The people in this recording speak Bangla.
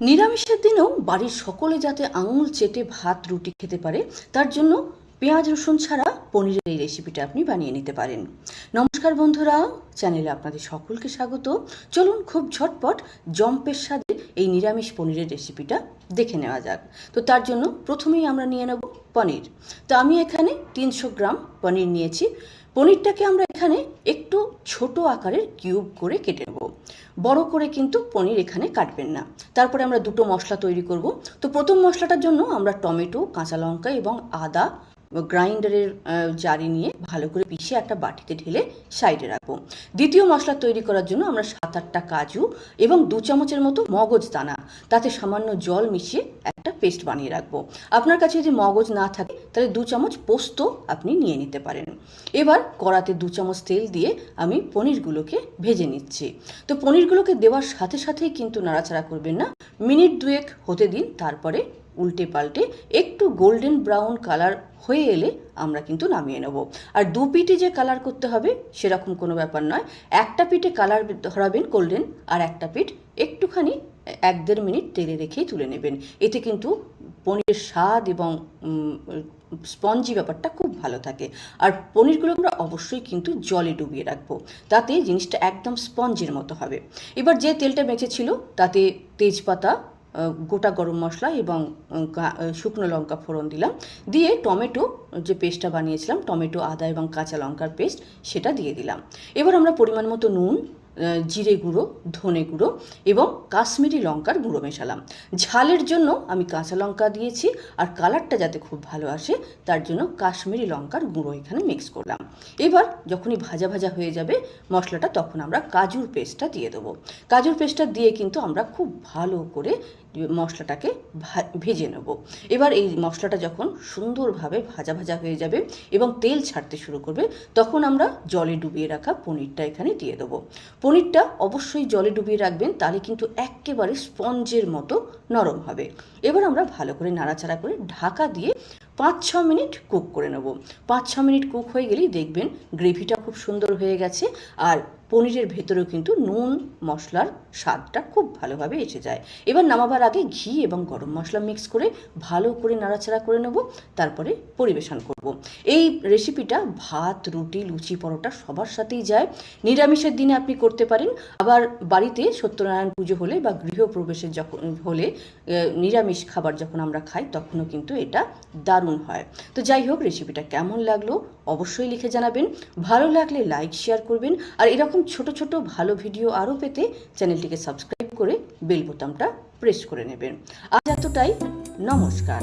নিরামিষের দিনেও বাড়ির সকলে যাতে আঙুল চেটে ভাত, রুটি খেতে পারে, তার জন্য পেঁয়াজ, রসুন ছাড়া পনিরের এই রেসিপিটা আপনি বানিয়ে নিতে পারেন। নমস্কার বন্ধুরা, চ্যানেলে আপনাদের সকলকে স্বাগত। চলুন খুব ঝটপট জম্পের স্বাদে এই নিরামিষ পনিরের রেসিপিটা দেখে নেওয়া যাক। তো তার জন্য প্রথমেই আমরা নিয়ে নেব পনির। তো আমি এখানে তিনশো গ্রাম পনির নিয়েছি। পনিরটাকে আমরা এখানে একটু ছোট আকারের কিউব করে কেটে নেব। বড় করে কিন্তু পনির এখানে কাটবেন না। তারপরে আমরা দুটো মশলা তৈরি করব। তো প্রথম মশলাটার জন্য আমরা টমেটো, কাঁচা লঙ্কা এবং আদা গ্রাইন্ডারের জারি নিয়ে ভালো করে পিষে একটা বাটিতে ঢেলে সাইডে রাখব। দ্বিতীয় মশলা তৈরি করার জন্য আমরা সাত আটটা কাজু এবং দু চামচের মতো মগজ দানা, তাতে সামান্য জল মিশিয়ে পেস্ট বানিয়ে রাখব। আপনার কাছে যদি মগজ না থাকে, তাহলে দু চামচ পোস্ত আপনি নিয়ে নিতে পারেন। এবার কড়াতে দু চামচ তেল দিয়ে আমি পনিরগুলোকে ভেজে নিচ্ছি। তো পনিরগুলোকে দেওয়ার সাথে সাথেই কিন্তু নাড়াচাড়া করবেন না। মিনিট দুয়েক হতে দিন, তারপরে উল্টে পাল্টে একটু গোল্ডেন ব্রাউন কালার হয়ে এলে আমরা কিন্তু নামিয়ে নেব। আর দু পিঠে যে কালার করতে হবে, সেরকম কোনো ব্যাপার নয়। একটা পিঠে কালার ধরাবেন গোল্ডেন, আর একটা পিঠ একটুখানি এক দেড় মিনিট তেলে রেখেই তুলে নেবেন। এতে কিন্তু পনিরের স্বাদ এবং স্পঞ্জি ব্যাপারটা খুব ভালো থাকে। আর পনিরগুলো আমরা অবশ্যই কিন্তু জলে ডুবিয়ে রাখব। তাতে জিনিসটা একদম স্পঞ্জের মতো হবে। এবার যে তেলটা বেঁচেছিল, তাতে তেজপাতা গোটা গরম মশলা এবং শুকনো লঙ্কা ফোড়ন দিলাম। দিয়ে টমেটো, যে পেস্টটা বানিয়েছিলাম, টমেটো, আদা এবং কাঁচা লঙ্কার পেস্ট, সেটা দিয়ে দিলাম। এবার আমরা পরিমাণ মতো নুন জিরে গুঁড়ো, ধনে গুঁড়ো এবং কাশ্মীরি লঙ্কার গুঁড়ো মেশালাম। ঝালের জন্য আমি কাঁচা লঙ্কা দিয়েছি আর কালারটা যাতে খুব ভালো আসে তার জন্য কাশ্মীরি লঙ্কার গুঁড়ো এখানে মিক্স করলাম। এবার যখনই ভাজা ভাজা হয়ে যাবে মশলাটা তখন আমরা কাজুর পেস্টটা দিয়ে দেবো। কাজুর পেস্টটা দিয়ে কিন্তু আমরা খুব ভালো করে মশলাটাকে ভেজে নেব। এবার এই মশলাটা যখন সুন্দরভাবে ভাজা ভাজা হয়ে যাবে এবং তেল ছাড়তে শুরু করবে তখন আমরা জলে ডুবিয়ে রাখা পনিরটা এখানে দিয়ে দেবো। পনিরটা অবশ্যই জলে ডুবিয়ে রাখবেন, তাহলে কিন্তু একেবারে স্পঞ্জের মতো নরম হবে। এবার আমরা ভালো করে নাড়াচাড়া করে ঢাকা দিয়ে পাঁচ ছ মিনিট কুক করে নেব। পাঁচ ছ মিনিট কুক হয়ে গেলেই দেখবেন গ্রেভিটা খুব সুন্দর হয়ে গেছে, আর পনিরের ভেতরেও কিন্তু নুন, মশলার স্বাদটা খুব ভালোভাবে এসে যায়। এবার নামাবার আগে ঘি এবং গরম মশলা মিক্স করে ভালো করে নাড়াচাড়া করে নেব, তারপরে পরিবেশন করব। এই রেসিপিটা ভাত, রুটি, লুচি, পরোটা সবার সাথেই যায়। নিরামিষের দিনে আপনি করতে পারেন। আবার বাড়িতে সত্যনারায়ণ পুজো হলে বা গৃহপ্রবেশের যখন হলে নিরামিষ খাবার যখন আমরা খাই, তখনও কিন্তু এটা দারুণ হয়। তো যাই হোক রেসিপিটা কেমন লাগল অবশ্যই লিখে জানাবেন। ভালো লাগলে লাইক শেয়ার করবেন। আর এরকম এরকম ছোট ছোট ভালো ভিডিও আরও পেতে চ্যানেলটিকে সাবস্ক্রাইব করে বেল বোতামটা প্রেস করে নেবেন। আজ এতটাই। নমস্কার।